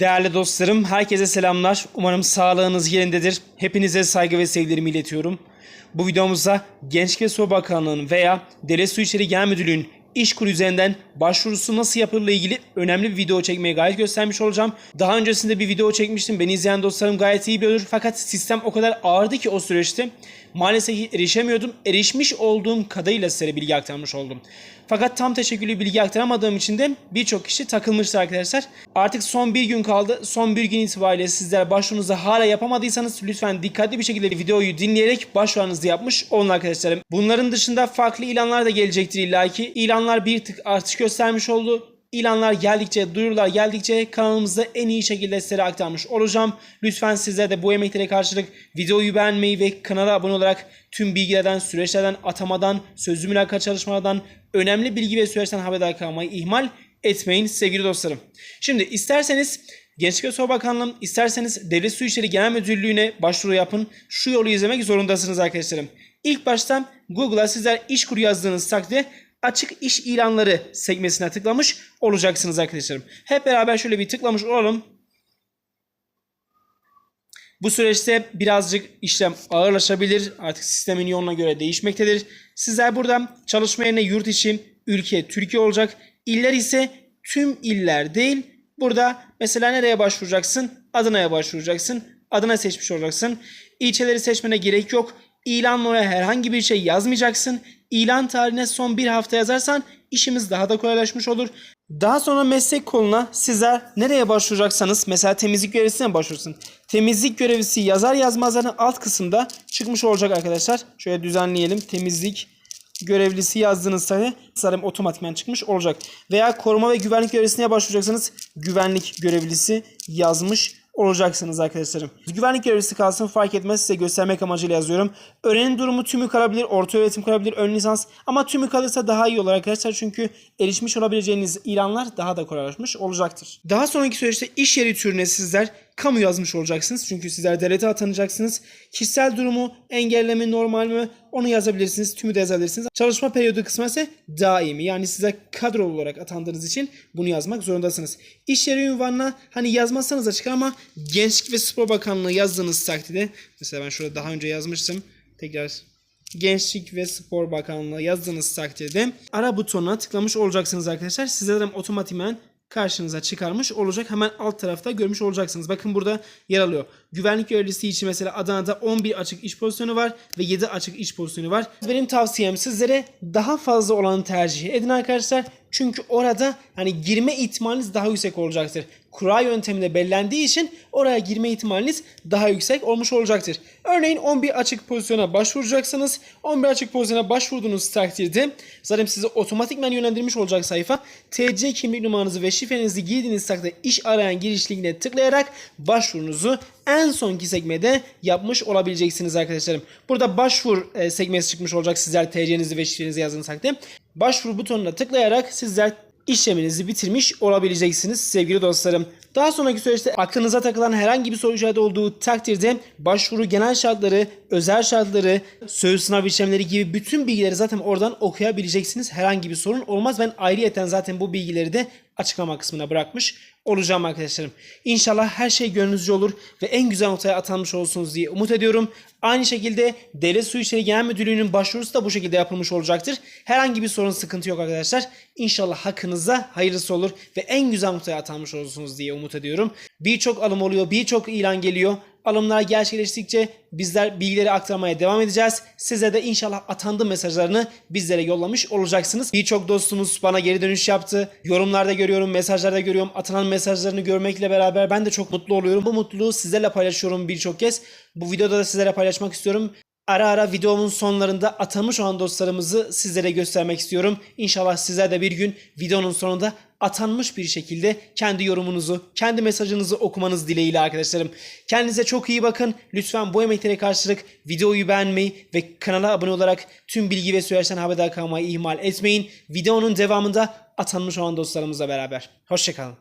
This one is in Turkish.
Değerli dostlarım, herkese selamlar. Umarım sağlığınız yerindedir. Hepinize saygı ve sevgilerimi iletiyorum. Bu videomuzda Gençlik ve Spor Bakanlığı'nın veya Devlet Su İşleri Genel Müdürlüğü'nün İşkur üzerinden başvurusu nasıl yapılır ilgili önemli bir video çekmeye gayret göstermiş olacağım. Daha öncesinde bir video çekmiştim. Beni izleyen dostlarım gayet iyi biliyordur. Fakat sistem o kadar ağırdı ki o süreçte maalesef erişemiyordum. Erişmiş olduğum kadarıyla size bilgi aktarmış oldum. Fakat tam teşekküllü bilgi aktaramadığım için de birçok kişi takılmıştı arkadaşlar. Artık son bir gün kaldı. Son bir gün itibariyle sizler başvurunuzu hala yapamadıysanız lütfen dikkatli bir şekilde videoyu dinleyerek başvurunuzu yapmış olun arkadaşlarım. Bunların dışında farklı ilanlar da gelecektir illaki. İlanlar bir tık artış göstermiş oldu. İlanlar geldikçe, duyurular geldikçe kanalımızda en iyi şekilde sizlere aktarmış olacağım. Lütfen sizler de bu emeklere karşılık videoyu beğenmeyi ve kanala abone olarak tüm bilgilerden, süreçlerden, atamadan, sözlü mülakat çalışmalardan, önemli bilgi ve süreçten haberdar kalmayı ihmal etmeyin sevgili dostlarım. Şimdi isterseniz Gençlik ve Spor Bakanlığı, isterseniz Devlet Su İşleri Genel Müdürlüğü'ne başvuru yapın. Şu yolu izlemek zorundasınız arkadaşlarım. İlk başta Google'a sizler iş kuru yazdığınız takdirde açık iş ilanları sekmesine tıklamış olacaksınız arkadaşlarım. Hep beraber şöyle bir tıklamış olalım. Bu süreçte birazcık işlem ağırlaşabilir. Artık sistemin yoluna göre değişmektedir. Sizler burada çalışma yerine yurt içi, ülke, Türkiye olacak. İller ise tüm iller değil. Burada mesela nereye başvuracaksın? Adana'ya başvuracaksın. Adana seçmiş olacaksın. İlçeleri seçmene gerek yok. İlan oraya herhangi bir şey yazmayacaksın. İlan tarihine son bir hafta yazarsan işimiz daha da kolaylaşmış olur. Daha sonra meslek koluna sizler nereye başvuracaksanız mesela temizlik görevlisine başvursun. Temizlik görevlisi yazar yazmaz zaten alt kısımda çıkmış olacak arkadaşlar. Şöyle düzenleyelim. Temizlik görevlisi yazdığınız sayı sanırım otomatikman çıkmış olacak. Veya koruma ve güvenlik görevlisine başvuracaksanız güvenlik görevlisi yazmış olacaksınız arkadaşlarım. Güvenlik görevlisi kalsın fark etmez size göstermek amacıyla yazıyorum. Öğrenim durumu tümü kalabilir, orta öğretim kalabilir, ön lisans ama tümü kalırsa daha iyi olur arkadaşlar çünkü erişmiş olabileceğiniz ilanlar daha da kolaylaşmış olacaktır. Daha sonraki süreçte iş yeri türüne sizler kamu yazmış olacaksınız. Çünkü sizler devlete atanacaksınız. Kişisel durumu engelleme normal mi onu yazabilirsiniz. Tümü de yazabilirsiniz. Çalışma periyodu kısmı ise daimi. Yani size kadro olarak atandığınız için bunu yazmak zorundasınız. İş yeri ünvanına hani yazmazsanız açık ama Gençlik ve Spor Bakanlığı yazdığınız takdirde mesela ben şurada daha önce yazmıştım. Tekrar Gençlik ve Spor Bakanlığı yazdığınız takdirde ara butonuna tıklamış olacaksınız arkadaşlar. Sizlerden otomatikman karşınıza çıkarmış olacak. Hemen alt tarafta görmüş olacaksınız. Bakın burada yer alıyor. Güvenlik görevlisi için mesela Adana'da 11 açık iş pozisyonu var ve 7 açık iş pozisyonu var. Benim tavsiyem sizlere daha fazla olanı tercih edin arkadaşlar. Çünkü orada hani girme ihtimaliniz daha yüksek olacaktır. Kura yönteminde belirlendiği için oraya girme ihtimaliniz daha yüksek olmuş olacaktır. Örneğin 11 açık pozisyona başvuracaksınız. 11 açık pozisyona başvurduğunuz takdirde zaten sizi otomatikman yönlendirmiş olacak sayfa. TC kimlik numaranızı ve şifrenizi girdiğiniz takdirde iş arayan giriş linkine tıklayarak başvurunuzu en sonki sekmede yapmış olabileceksiniz arkadaşlarım. Burada başvur e, sekmesi çıkmış olacak sizler TC'nizi ve şifrenizi yazdığınız takdirde. Başvuru butonuna tıklayarak sizler işleminizi bitirmiş olabileceksiniz sevgili dostlarım. Daha sonraki süreçte aklınıza takılan herhangi bir soru işareti olduğu takdirde başvuru genel şartları, özel şartları, söz sınav işlemleri gibi bütün bilgileri zaten oradan okuyabileceksiniz. Herhangi bir sorun olmaz. Ben ayrıyeten zaten bu bilgileri de açıklama kısmına bırakmış olacağım arkadaşlarım. İnşallah her şey gönlünüzce olur ve en güzel notaya atanmış olursunuz diye umut ediyorum. Aynı şekilde Devlet Su İşleri Genel Müdürlüğü'nün başvurusu da bu şekilde yapılmış olacaktır. Herhangi bir sorun sıkıntı yok arkadaşlar. İnşallah hakkınızda hayırlısı olur ve en güzel notaya atanmış olursunuz diye umut ediyorum. Birçok alım oluyor, birçok ilan geliyor. Alımlar gerçekleştikçe bizler bilgileri aktarmaya devam edeceğiz. Size de inşallah atandı mesajlarını bizlere yollamış olacaksınız. Birçok dostumuz bana geri dönüş yaptı. Yorumlarda görüyorum, mesajlarda görüyorum. Atanan mesajlarını görmekle beraber ben de çok mutlu oluyorum. Bu mutluluğu sizlerle paylaşıyorum birçok kez. Bu videoda da sizlere paylaşmak istiyorum. Ara ara videomun sonlarında atanmış olan dostlarımızı sizlere göstermek istiyorum. İnşallah sizler de bir gün videonun sonunda atanmış bir şekilde kendi yorumunuzu, kendi mesajınızı okumanız dileğiyle arkadaşlarım. Kendinize çok iyi bakın. Lütfen bu emeklere karşılık videoyu beğenmeyi ve kanala abone olarak tüm bilgi ve süreçten haberdar kalmayı ihmal etmeyin. Videonun devamında atanmış olan dostlarımızla beraber. Hoşçakalın.